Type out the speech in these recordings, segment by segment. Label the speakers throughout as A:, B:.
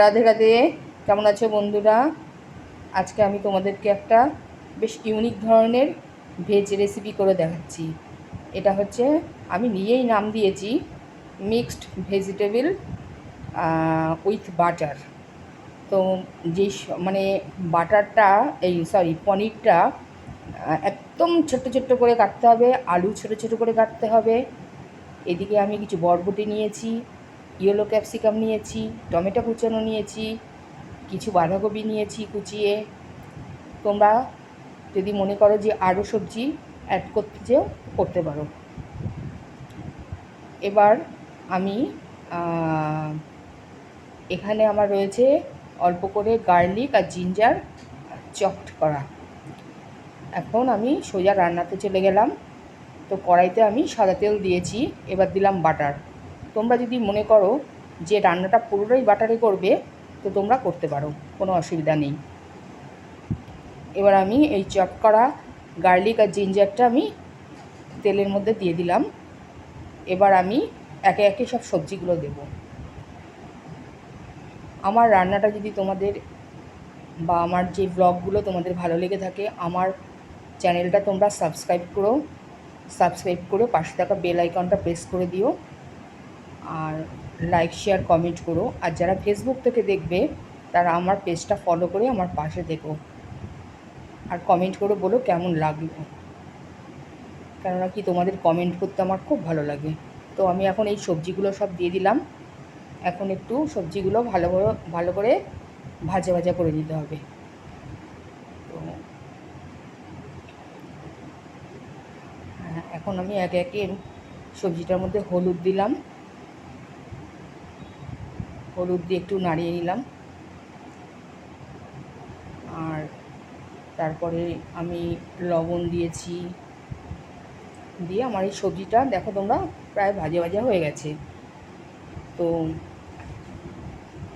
A: রাধে রাধে, কেমন আছো বন্ধুরা? আজকে আমি তোমাদেরকে একটা বেশ ইউনিক ধরনের ভেজ রেসিপি করে দেখাচ্ছি। এটা হচ্ছে, আমি নিজেই নাম দিয়েছি মিক্সড ভেজিটেবল উইথ বাটার তো যেই মানে বাটারটা, এই সরি পনিরটা একদম ছোট্ট ছোট্ট করে কাটতে হবে, আলু ছোট ছোট করে কাটতে হবে। এদিকে আমি কিছু বরবটি নিয়েছি ইয়েলো ক্যাপসিকাম নিয়েছি, টমেটো কুচানো নিয়েছি, কিছু বাঁধাকপি নিয়েছি কুচিয়ে। তোমরা যদি মনে করো যে আরও সবজি অ্যাড করতে চেয়েও করতে পারো। এবার আমি এখানে আমার রয়েছে অল্প করে গার্লিক আর জিঞ্জার চপড করা। এখন আমি সোজা রান্নাতে চলে গেলাম। তো কড়াইতে আমি সাদা তেল দিয়েছি, এবার দিলাম বাটার। তোমরা যদি মনে করো যে রান্নাটা পুরোটাই বাটারে করবে, তো তোমরা করতে পারো, কোনো অসুবিধা নেই। এবার আমি এই চপ করা গার্লিক আর জিঞ্জারটা আমি তেলের মধ্যে দিয়ে দিলাম। এবার আমি একে একে সব সবজিগুলো দেব। আমার রান্নাটা যদি তোমাদের বা আমার যে ব্লগগুলো তোমাদের ভালো লেগে থাকে, আমার চ্যানেলটা তোমরা সাবস্ক্রাইব করো, সাবস্ক্রাইব করে পাশে থাকা বেল আইকনটা প্রেস করে দিও। আর লাইক শেয়ার কমেন্ট করো। আর যারা ফেসবুক থেকে দেখবে তারা আমার পেজটা ফলো করে আমার পাশে দেখো। আর কমেন্ট করে বলো কেমন লাগল। কেননা কি তোমাদের কমেন্ট করতে আমার খুব ভালো লাগে। তো আমি এখন এই সবজিগুলো সব দিয়ে দিলাম। এখন একটু সবজিগুলো ভালো করে ভালো করে ভাজা ভাজা করে দিতে হবে। তো হ্যাঁ, এখন আমি একে একে সবজিটার মধ্যে হলুদ দিলাম। হলুদ দিয়ে একটু নাড়িয়ে নিলাম। আর তারপরে আমি লবণ দিয়েছি। দিয়ে আমার এই সবজিটা দেখো তোমরা প্রায় ভাজা ভাজা হয়ে গেছে। তো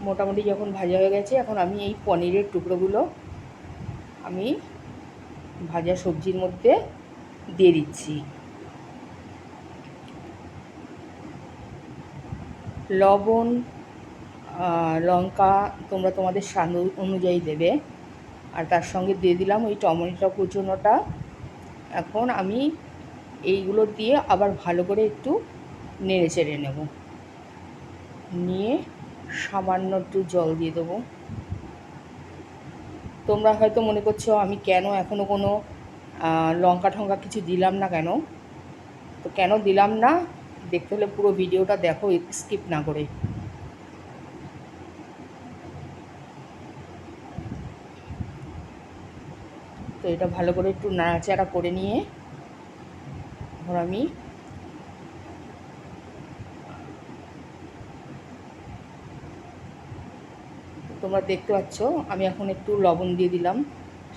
A: মোটামুটি যখন ভাজা হয়ে গেছে, এখন আমি এই পনিরের টুকরোগুলো আমি ভাজা সবজির মধ্যে দিয়ে দিচ্ছি। লবণ লঙ্কা তোমরা তোমাদের স্বাদ অনুযায়ী দেবে। আর তার সঙ্গে দিয়ে দিলাম ওই টমেটো কুচোনোটা। এখন আমি এইগুলো দিয়ে আবার ভালো করে একটু নেড়ে চেড়ে নেব। নিয়ে সামান্য একটু জল দিয়ে দেবো। তোমরা হয়তো মনে করছ, আমি কেন এখনও কোনো লঙ্কা ঠঙ্কা কিছু দিলাম না কেন? তো কেন দিলাম না? দেখতে হলে পুরো ভিডিওটা দেখো, স্কিপ না করে। তো এটা ভালো করে একটু নাড়াচাড়া করে নিয়ে ধর আমি তোমরা দেখতে পাচ্ছ আমি এখন একটু লবণ দিয়ে দিলাম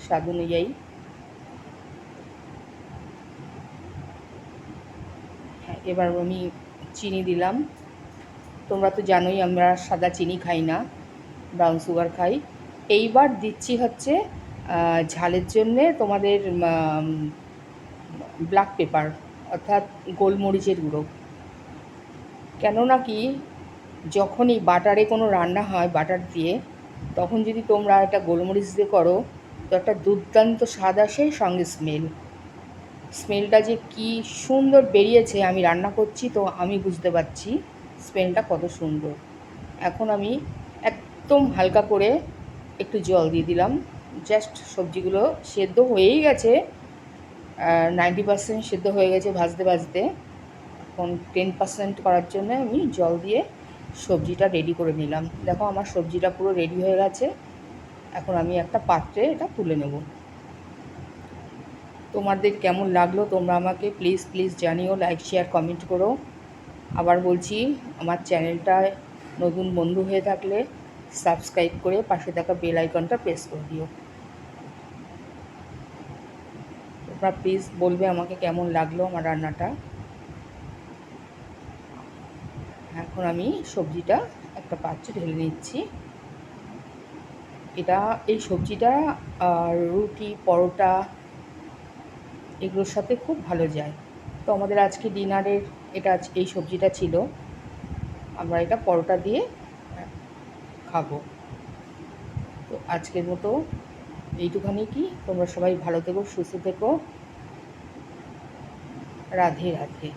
A: স্বাদ অনুযায়ী। হ্যাঁ, এবার আমি চিনি দিলাম। তোমরা তো জানোই আমরা সাদা চিনি খাই না ব্রাউন সুগার খাই। এইবার দিচ্ছি হচ্ছে ঝালের জন্যে তোমাদের ব্ল্যাক পেপার অর্থাৎ গোলমরিচের গুঁড়ো। কেননা কি, যখনই বাটারে কোনো রান্না হয়, বাটার দিয়ে, তখন যদি তোমরা একটা গোলমরিচ দিয়ে করো, তো একটা দুর্দান্ত স্বাদ আসে সঙ্গে স্মেল স্মেলটা যে কি সুন্দর বেরিয়েছে, আমি রান্না করছি তো আমি বুঝতে পারছি স্মেলটা কত সুন্দর। এখন আমি একদম হালকা করে একটু জল দিয়ে দিলাম। জাস্ট সবজিগুলো সেদ্ধ হয়েই গেছে। নাইনটি পার্সেন্ট সেদ্ধ হয়ে গেছে ভাজতে ভাজতে। এখন টেন পার্সেন্ট করার জন্য আমি জল দিয়ে সবজিটা রেডি করে নিলাম। দেখো আমার সবজিটা পুরো রেডি হয়ে গেছে। এখন আমি একটা পাত্রে এটা তুলে নেব। তোমাদের কেমন লাগল তোমরা আমাকে প্লিজ প্লিজ জানিও লাইক শেয়ার কমেন্ট করো। আবার বলছি, আমার চ্যানেলটায় নতুন বন্ধু হয়ে থাকলে সাবস্ক্রাইব করে পাশে থাকা বেল আইকনটা প্রেস করে দিও। তোমরা প্লিজ বলবে আমাকে কেমন লাগল আমার রান্নাটা? এখন আমি সবজিটা একটা পাত্রে ঢেলে নিচ্ছি। এটা, এই সবজিটা রুটি, পরোটা, এগুলোর সাথে খুব ভালো যায়। তো আমাদের আজকে ডিনারের, এটা এই সবজিটা ছিল। আমরা এটা পরোটা দিয়ে খাব। তো আজকের মতো এইটুখানি কি? তোমরা সবাই ভালো থেকো সুস্থ থেকো। রাধে রাধে।